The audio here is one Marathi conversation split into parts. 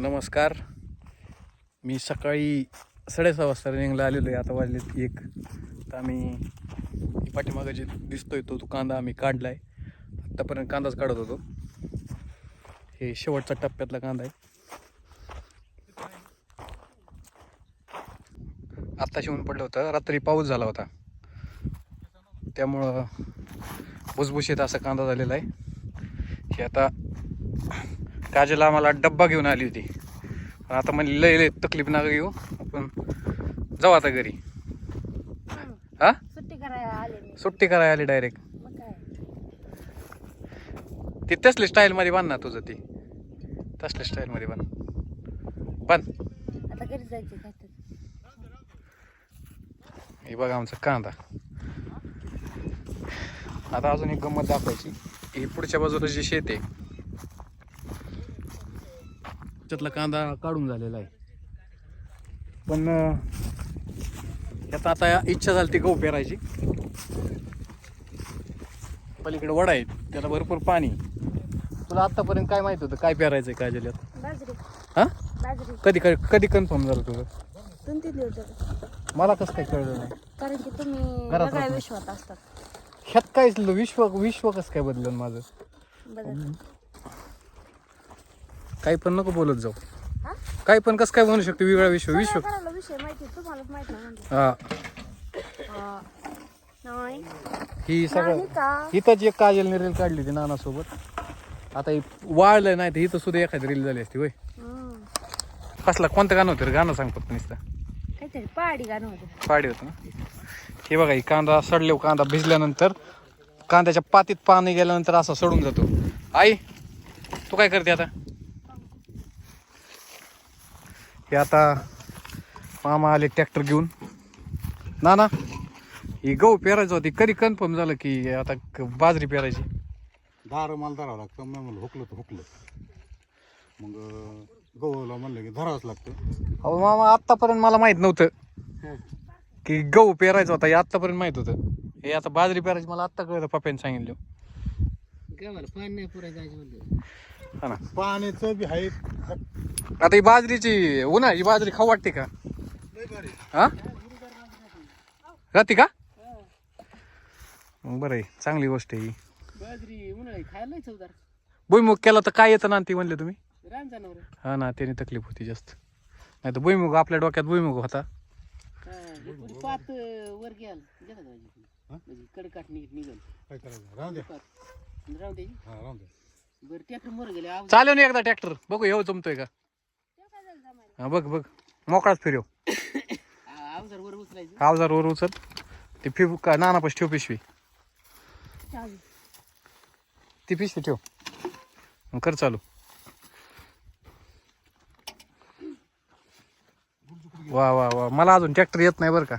नमस्कार. मी सकाळी साडेसहा वाजता रनिंगला आलेलो आहे. आता वाजले एक. तर आम्ही पाठीमागं जे दिसतोय तो तो कांदा आम्ही काढला आहे आत्तापर्यंत कांदाच काढत होतो. हे शेवटचा टप्प्यातला कांदा आहे. आत्ता शिवून पडलं होतं. रात्री पाऊस झाला होता. त्यामुळं भुसभुशीत असा कांदा झालेला आहे. हे आता काजल आम्हाला डब्बा घेऊन आली होती. पण आता म्हणजे लय लय तकलीफ नका घेऊ. आपण जाऊ आता घरी. हा? सुट्टी करायला आले मी. सुट्टी करायला आली डायरेक्ट ती तसली स्टाईलमध्ये बांध ना तुझं ती. तसल्या स्टाईलमध्ये बांध. बांध. आता घरी जायचं काय तर. हे बघा आमचा कांदा. आता अजून एक गंमत दाखवायची. ही पुढच्या बाजूला जे शेत आहे त्यातला कांदा काढून झालेला आहे. पण अं, यात आता इच्छा झाली ती गहू पेरायची. पलीकडे वडा आहे त्याला भरपूर पाणी. तुला आतापर्यंत काय माहीत होतं काय पेरायचंय काय बाजरी. हा? बाजरी. कधी कधी कन्फर्म झालं तुझं? दोन तीन दिवस झाले. मला कसं काय कळलं नाही. कारण की तुम्ही घरात वेगळ्या राहतो. विश्वात असतात. ह्यात काय विश्व विश्व कसं काय बदललं माझं? बदल काही पण नको बोलत जाऊ. हा? काही पण कसं काय म्हणू शकतो? वेगळा विश्व विश्व सगळ्या घराला विषय माहिती आहे, तुम्हालाच माहीत नाही म्हणजे. हा. हा. नाही. ही सगळं नाही का? इथंच एक काजल रील काढली होती नानासोबत. आता ही वाळलं नाही तर इथं सुद्धा एखादी रील झाली असती हम्म. कसला कोणतं गाणं होतं रे? गाणं सांग फक्त नुसतं. काहीतरी पहाडी गाणं होतं. पाडी होतं ना? हे बघा ही कांदा सडले कांदा भिजल्यानंतर कांद्याच्या पातीत पाणी गेल्यानंतर असा सडून जातो. आई तू काय करते आता? हे आता मामा आले ट्रॅक्टर घेऊन. ना ना ही गहू पेरायचं होती. कधी कन्फर्म झालं की आता क- बाजरी पेरायची? दार मला धरावं लागतं. मग म्हणलं हुकलं तर हुकलं मग अं, गहूला म्हणलं की धरावंच लागतं. अहो मामा आत्तापर्यंत मला माहीत नव्हतं की गहू पेरायचा होता. हे आत्तापर्यंत माहीत होतं. हे आता बाजरी पेरायची मला आत्ता कळलं पप्प्याने सांगितलं. हा ना. पाण्याचं बी आहे आता ही बाजरीची उन्हा ही बाजरी खाऊ वाटते का? हा? राहते का? बरं आहे चांगली गोष्ट आहे ही. भुईमुग केला तर काय येतं ना ती म्हणले तुम्ही? हा ना त्याने तकलीफ होती जास्त. नाही तर भुईमुग आपल्या डोक्यात भुईमुग होता. पात वर हा? म्हणजे हा गेले चालेल ना एकदा ट्रॅक्टर बघू येऊ जमतोय का? हा बघ बघ. मोकळाच फिरव. अवजार वर उचलायचं. अवजार वर उचल. ते फिर का? नाना पशी ठेव पिशवी. ती पिशवी ठेव. मग कर चालू. वा वा वा. मला अजून ट्रॅक्टर येत नाही बरं का.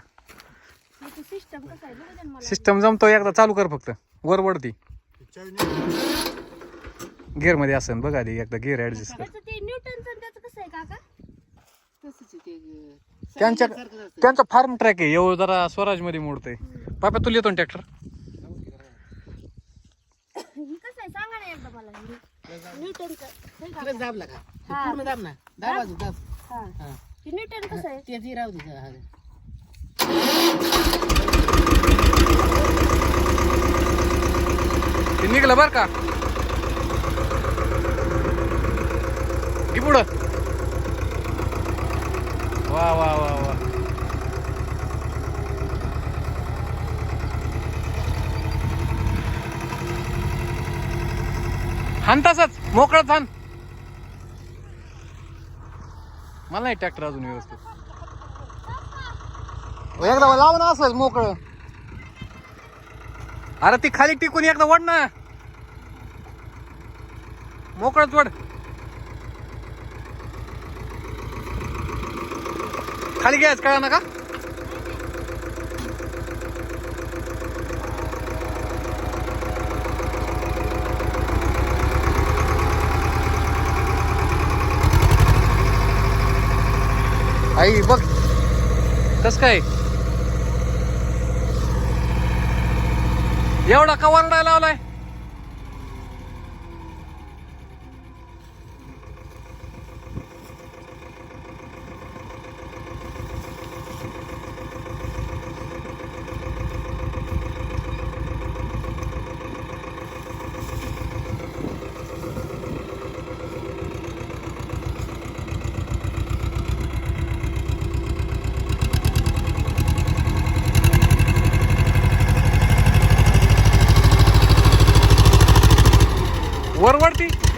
सिस्टम कसं आहे? बघू दे ना मला. सिस्टम जमतो एकदा चालू कर फक्त. वर वरती. ती चावी नाही गिअरमध्ये असेल बघ आधी एकदा गिअर ऍडजस्ट कर. ते आणि त्याचं कसं आहे काका तसंच आहे ते अं, त्यांच्या. त्यांचा फार्म ट्रॅक आहे येऊ जरा स्वराजमध्ये मोडतंय पापा तुला येतो ट्रॅक्टर कसं आहे? सांगा ना एकदा मला. न्यूटनचं काका? तिलाच दाबला का? ते. पूर्ण दाब ना दाब. अजून दाब न्यूटन कसं आहे? ते जी राहू दे हा. ते निघलं बर का? की पुढं. वा वा वा वा. हान तसंच. मोकळच हान मला नाही ट्रॅक्टर अजून व्यवस्थित. एकदा लाव ना असंच मोकळं. अरे ती खाली टिकून एकदा वड ना. मोकळच वड खाली घ्यायच कळा ना का? आई बघ. कस काय? एवढा कवरडा लावलाय? ખબર પડતી